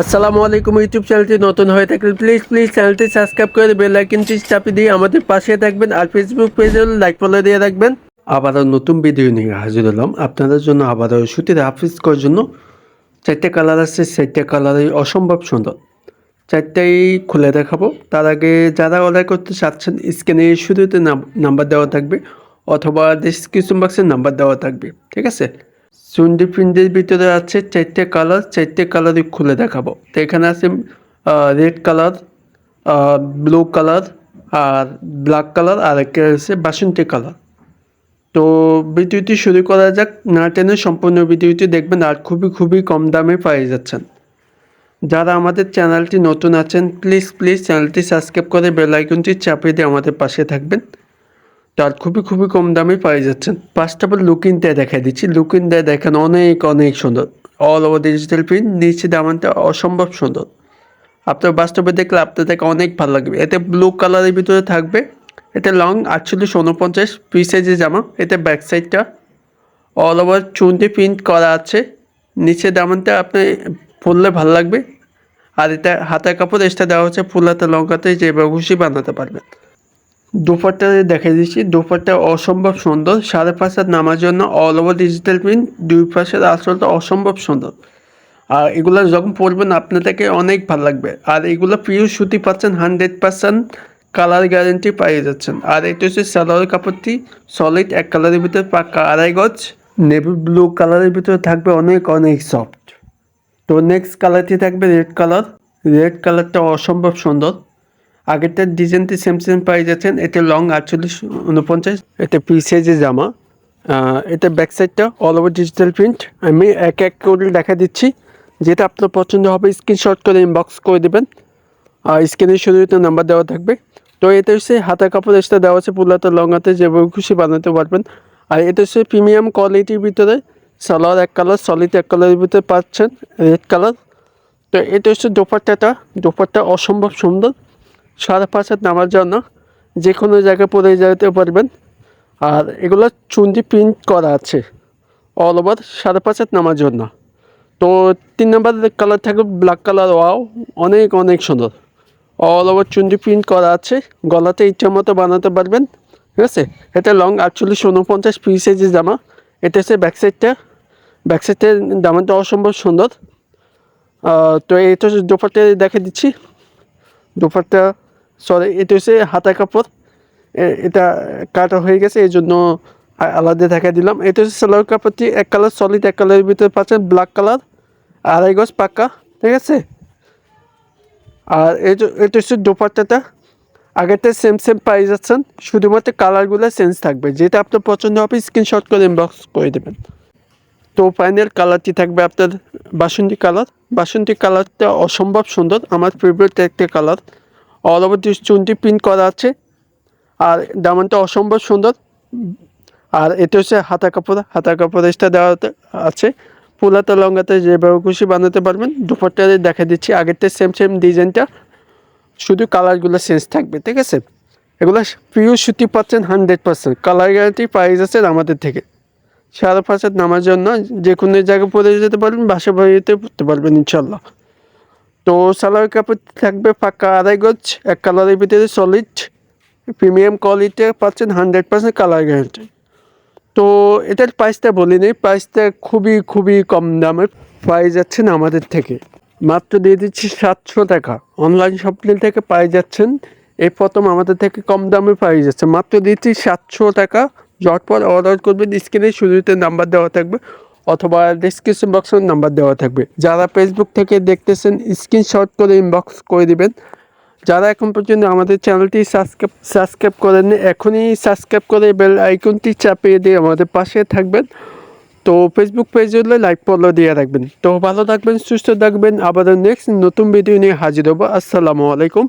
আসসালামু আলাইকুম ইউটিউব চ্যানেলটি নতুন হয়ে থাকলে প্লিজ প্লিজ চ্যানেলটি সাবস্ক্রাইব করে বেল আইকনটি চাপিয়ে দিয়ে আমাদের পাশে থাকবেন আর ফেসবুক পেজে লাইক ফলো দিয়ে রাখবেন। আবারও নতুন ভিডিও নিয়ে হাজির হলাম। আপনাদের জন্য আবারও সুতির হাফিজ করার জন্য চারটে কালার আছে, চারটে কালারই অসম্ভব সুন্দর। চারটাই খুলে দেখাবো। তার আগে যারা অর্ডার করতে চাচ্ছেন স্ক্রিনে শুরুতে নাম্বার দেওয়া থাকবে, অথবা ডিসক্রিপশন বক্সে নাম্বার দেওয়া থাকবে, ঠিক আছে? চুন্ডি প্রিন্টের ভিতরে আছে চারটে কালার, চারটে কালারই খুলে দেখাবো। তো এখানে আছে রেড কালার ব্লু কালার আর ব্ল্যাক কালার আর একটা আছে বাসন্তী কালার। তো ভিডিওটি শুরু করা যাক। না টেনে সম্পূর্ণ ভিডিওটি দেখবেন আর খুবই খুবই কম দামে পেয়ে যাচ্ছেন। যারা আমাদের চ্যানেলটি নতুন আছেন প্লিজ প্লিজ চ্যানেলটি সাবস্ক্রাইব করে বেল আইকনটি চাপিয়ে দিয়ে আমাদের পাশে থাকবেন। তার খুবই খুবই কম দামে পেয়ে যাচ্ছেন। পাঁচটা পর লুকিং দিয়ে দেখাই দিচ্ছি। লুকিং দিয়ে দেখেন অনেক অনেক সুন্দর। অল ওভার ডিজিটাল প্রিন্ট নিচে দামানটা অসম্ভব সুন্দর। আপনার বাস্তবে দেখলে আপনার দেখে অনেক ভালো লাগবে। এতে ব্লু কালারের ভিতরে থাকবে। এটা লং আটচল্লিশ, উনপঞ্চাশ পিস সাইজের জামা। এতে ব্যাক সাইডটা অল ওভার চুনটি প্রিন্ট করা আছে। নিচে দামানটা আপনি পরলে ভালো লাগবে। আর এটা হাতের কাপড় এক্সট্রা দেওয়া হচ্ছে ফুল হাতে লঙ্কাতে যেভাবে খুশি বানাতে পারবেন। দুপারটা দেখে দিচ্ছি। দুপারটা অসম্ভব সুন্দর। সাড়ে পাঁচ হাত নামার জন্য অল ওভার ডিজিটাল প্রিন্ট দুই পাশের আসলটা অসম্ভব সুন্দর। আর এগুলো যখন পরবেন, আপনাদেরকে অনেক ভালো লাগবে। আর এগুলো প্রিয় সুতি পাচ্ছেন হান্ড্রেড পার্সেন্ট কালার গ্যারেন্টি পাইয়ে যাচ্ছেন। আর এটা হচ্ছে সালোয়ার কাপড়টি সলিড এক কালারের ভিতরে পাকা আড়াই গজ। নেভি ব্লু কালারের ভিতরে থাকবে অনেক অনেক সফট তো নেক্সট কালারটি থাকবে রেড কালার রেড কালারটা অসম্ভব সুন্দর। আগেরটার ডিজাইনটি সেম সেম পাই যাচ্ছেন। এটা লং আটচল্লিশ উনপঞ্চাশ এটা পি সাইজের জামা। এটা ব্যাক সাইডটা অল ওভার ডিজিটাল প্রিন্ট আমি এক এক করে দেখা দিচ্ছি। যেটা আপনার পছন্দ হবে স্ক্রিনশট করে ইনবক্স করে দেবেন। আর স্ক্রিনের শুরুতে নাম্বার দেওয়া থাকবে। তো এটা হচ্ছে হাতা কাপড় এক্সট্রা দেওয়া আছে পুলাতে লং হাতে, যেভাবে খুশি বানাতে পারবেন। আর এটা হচ্ছে প্রিমিয়াম কোয়ালিটির ভিতরে সালোয়ার এক কালার সলিড এক কালারের ভিতরে পাচ্ছেন রেড কালার তো এটা হচ্ছে দোপাট্টাটা। দোপাট্টা অসম্ভব সুন্দর। সাড়ে পাঁচ হাত নামার জন্য যে কোনো জায়গায় পরে যেতে পারবেন। আর এগুলো চুন্দি প্রিন্ট করা আছে অল ওভার সাড়ে পাঁচ হাত নামার জন্য। তো তিন নম্বর কালার থাকবে ব্ল্যাক কালার ওয়াও অনেক অনেক সুন্দর। অল ওভার চুন্দি প্রিন্ট করা আছে, গলাতে ইচ্ছা মতো বানাতে পারবেন, ঠিক আছে? এটা লং আটচল্লিশ উনপঞ্চাশ পিস সাইজের জামা। এটা হচ্ছে ব্যাক সাইডটা ব্যাক সাইডের দামাটা অসম্ভব সুন্দর। তো এটা দোপাট্টা দেখে দিচ্ছি। দোপাট্টা সরি, এটা হচ্ছে হাতা কাপড়। এটা কাটা হয়ে গেছে, এই জন্য আলাদা দেখা দিলাম। এটা হচ্ছে সালোয়ার কাপড়টি, এক কালার সলিড এক কালারের ভিতরে পাচ্ছেন ব্ল্যাক কালার আড়াই গজ পাক্কা ঠিক আছে? আর এই এটা হচ্ছে দোপাট্টাটা। আগেরটা সেম সেম পাই যাচ্ছেন, শুধুমাত্র কালারগুলো চেঞ্জ থাকবে। যেটা আপনার পছন্দ হবে স্ক্রিনশট করে ইনবক্স করে দেবেন। তো ফাইনাল কালারটি থাকবে আপনার বাসন্তী কালার বাসন্তী কালারটা অসম্ভব সুন্দর, আমার ফেভারিট একটা কালার অল ওভার চুনটি প্রিন্ট করা আছে। আর দামানটা অসম্ভব সুন্দর। আর এটা হচ্ছে হাতা কাপড়। হাতা কাপড় এক্সট্রা দেওয়াতে আছে। ফুলাতে লঙ্গাতে যেভাবে খুশি বানাতে পারবেন। দুপুরটা দেখা দিচ্ছি। আগেরটা সেম সেম ডিজাইনটা শুধু কালারগুলো চেঞ্জ থাকবে, ঠিক আছে? এগুলো প্রিয় সুতি পাচ্ছেন hundred percent colour guarantee price আছে আমাদের থেকে। পাঁচ হাত নামার জন্য যে কোনো জায়গায় পরে যেতে পারবেন বাসা বাড়িতে পড়তে পারবেন ইনশাল্লাহ তো সালোয়ার কাপড় থাকবে পাক্কা আড়াই গজ, এক কালারের ভিতরে সলিড প্রিমিয়াম কোয়ালিটি পাচ্ছেন হান্ড্রেড পার্সেন্ট কালার গ্যারান্টি তো এটার প্রাইসটা বলি নেই প্রাইসটা খুবই খুবই কম দামে পাই যাচ্ছেন আমাদের থেকে। মাত্র দিয়ে দিচ্ছি সাতশো টাকা। অনলাইন শপিং থেকে পাই যাচ্ছেন, এই প্রথম আমাদের থেকে কম দামে পাই যাচ্ছে। মাত্র দিচ্ছি সাতশো টাকা। ঝটপট অর্ডার করবেন স্ক্রিনে শুরুতে নাম্বার দেওয়া থাকবে। অথবা ডিসক্রিপশন বক্সের নাম্বার দেওয়া থাকবে। যারা ফেসবুক থেকে দেখতেছেন স্ক্রিনশট করে ইনবক্স করে দিবেন। যারা এখন পর্যন্ত আমাদের চ্যানেলটি সাবস্ক্রাইব সাবস্ক্রাইব করেননি, এখনই সাবস্ক্রাইব করে বেল আইকনটি চাপিয়ে দিয়ে আমাদের পাশে থাকবেন। তো ফেসবুক পেজে হলে লাইক ফলো দিয়ে রাখবেন। তো ভালো থাকবেন, সুস্থ থাকবেন। আবার নেক্সট নতুন ভিডিও নিয়ে হাজির হব। আসসালামু আলাইকুম।